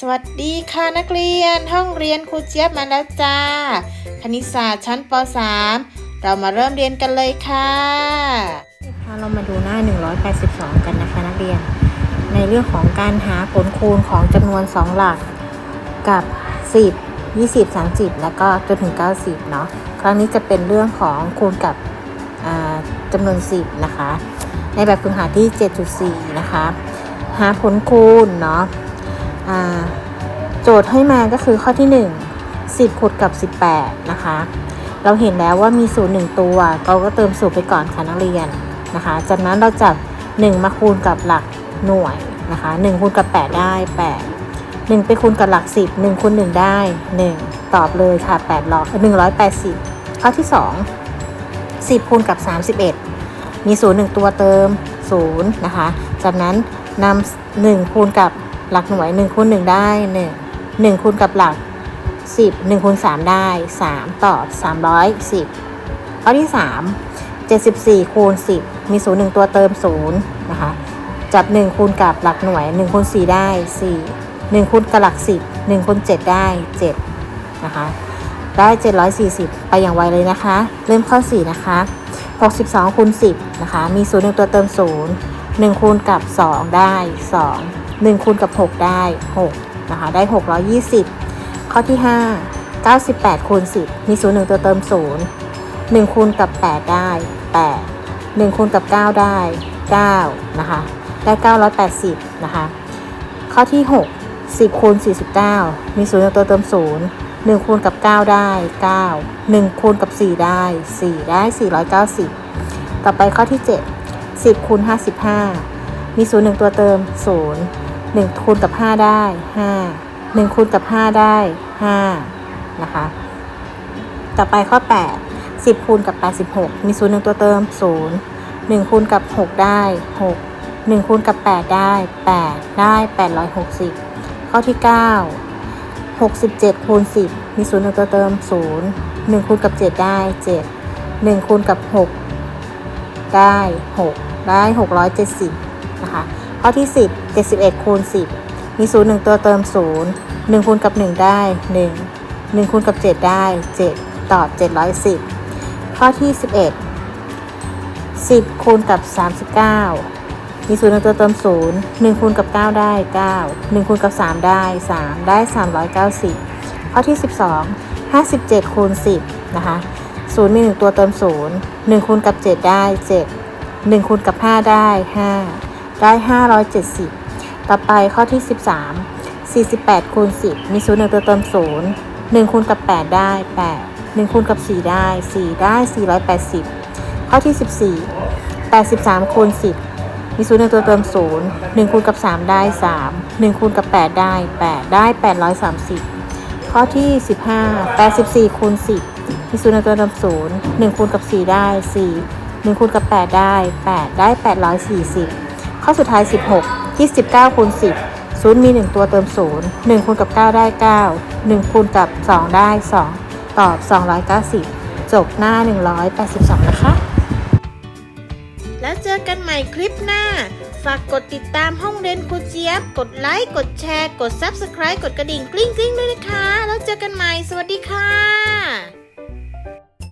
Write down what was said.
สวัสดีค่ะนักเรียนห้องเรียนครูเจี๊ยบมาแล้วจ้า คณิตศาสตร์ชั้นป .3 เรามาเริ่มเรียนกันเลยค่ะค่ะเรามาดูหน้า 182 กันนะคะนักเรียน ในเรื่องของการหาผลคูณของจำนวน 2 หลักกับ 10 20 30 แล้วก็จนถึง 90 เนาะครั้งนี้จะเป็นเรื่องของคูณกับจำนวน 10 นะคะ ในแบบฝึกหัดที่ 7.4 นะคะ หาผลคูณเนาะ โจทย์ให้มาก็คือข้อที่ 1 10คูณกับ 18 นะคะ เราเห็นแล้วว่ามีศูนย์หนึ่งตัว เราก็เติมศูนย์ไปก่อนค่ะนักเรียนนะคะ จากนั้นเราจับ 1 มาคูณกับหลักหน่วยนะคะ1คูณกับ 8 ได้ 8 1 ไปคูณกับหลัก 10 1คูณ1ได้ 1 ตอบเลยค่ะ8ร้อย180 ข้อที่ 2 10คูณกับ 31 มีศูนย์หนึ่งตัวเติม0นะคะ จากนั้นนำ1คูณกับ หลักหน่วย1คูณ1ได้ 1 1คูณกับหลัก 10 1คูณ3ได้ 3 ตอบ 310ข้อที่ 3 74คูณ10 มี0 1ตัวเติม0นะคะจับ 1คูณกับหลักหน่วย1คูณ4ได้ 4 1คูณกับหลัก 10 1คูณ7ได้7นะคะได้ 740 ไปอย่างไวเลยนะคะ เริ่มข้อ 4 นะคะ 62คูณ10 นะคะ มี 0 1 ตัวเติม 0 1คูณกับ 2 ได้ 2 1คูณกับ 6 ได้6นะคะได้ 620 ข้อที่ 5 98คูณ10 มี 0 1 ตัวเติม 0 1คูณกับ 8 ได้ 8 1คูณกับ 9 ได้ 9 นะคะ ได้ 980 นะคะ ข้อที่ 6 10คูณ49 มี0 1ตัวเติม 0 1คูณกับ 9 ได้ 9 1คูณกับ 4 ได้ 4 ได้ 490 ต่อไปข้อที่ 7 10คูณ55 มี0 1 ตัวเติม 0 1คูณกับ 5 ได้ 5 1คูณกับ 5 ได้5นะคะ ต่อไปข้อ 8 10คูณกับ 86 มี0 1ตัวเติม 0 1คูณกับ 6 ได้ 6 1คูณกับ 8 ได้ 8 ได้ 860 ข้อที่ 9 67คูณ10 มี0 1ตัวเติม 0 1คูณกับ 7 ได้ 7 1คูณกับ 6 ได้ 6 ได้ 670 นะคะ ข้อที่ 10 71คูณ10 มี 0 1 ตัวเติม 0 1คูณกับ 1 ได้ 1 1คูณกับ 7 ได้ 7 ตอบ 710 ข้อที่ 11 10คูณกับ 39 มีศูนย์ตัวเติม0 1คูณกับ 9 ได้ 9 1คูณกับ 3 ได้ 3 ได้ 390 ข้อที่ 12 57คูณ10 นะคะ0มี 1 ตัวเติม 0 1คูณกับ 7 ได้ 7 1คูณกับ 5 ได้ 5 ได้ 570 ต่อไปข้อที่ 13 48คูณ10 มี0 1ตัวเติม0 1คูณกับ 8 ได้ 8 1คูณกับ 4 ได้ 4 ได้ 480 ข้อที่ 14 83คูณ10 มี0 1ตัวเติม0 1คูณกับ 3 ได้ 3 1คูณกับ 8 ได้ 8 ได้ 830 ข้อที่ 15 84คูณ10 มี0 1ตัวเติม0 1คูณกับ 4 ได้ 4 1คูณกับ 8 ได้ 8 ได้ 840 ข้อสุดท้าย 16 29คูณ10 0 มี 1 ตัวเติม 0 1คูณกับ 9 ได้ 9 1คูณกับ 2 ได้ 2 ตอบ 290 จบหน้า 182 นะคะ แล้วเจอกันใหม่คลิปหน้า ฝากกดติดตามห้องเรียนครูเจี๊ยบ กดไลค์ กดแชร์ กด Subscribe กดกระดิ่งกลิ้งกลิ้งๆด้วยนะคะ แล้วเจอกันใหม่ สวัสดีค่ะ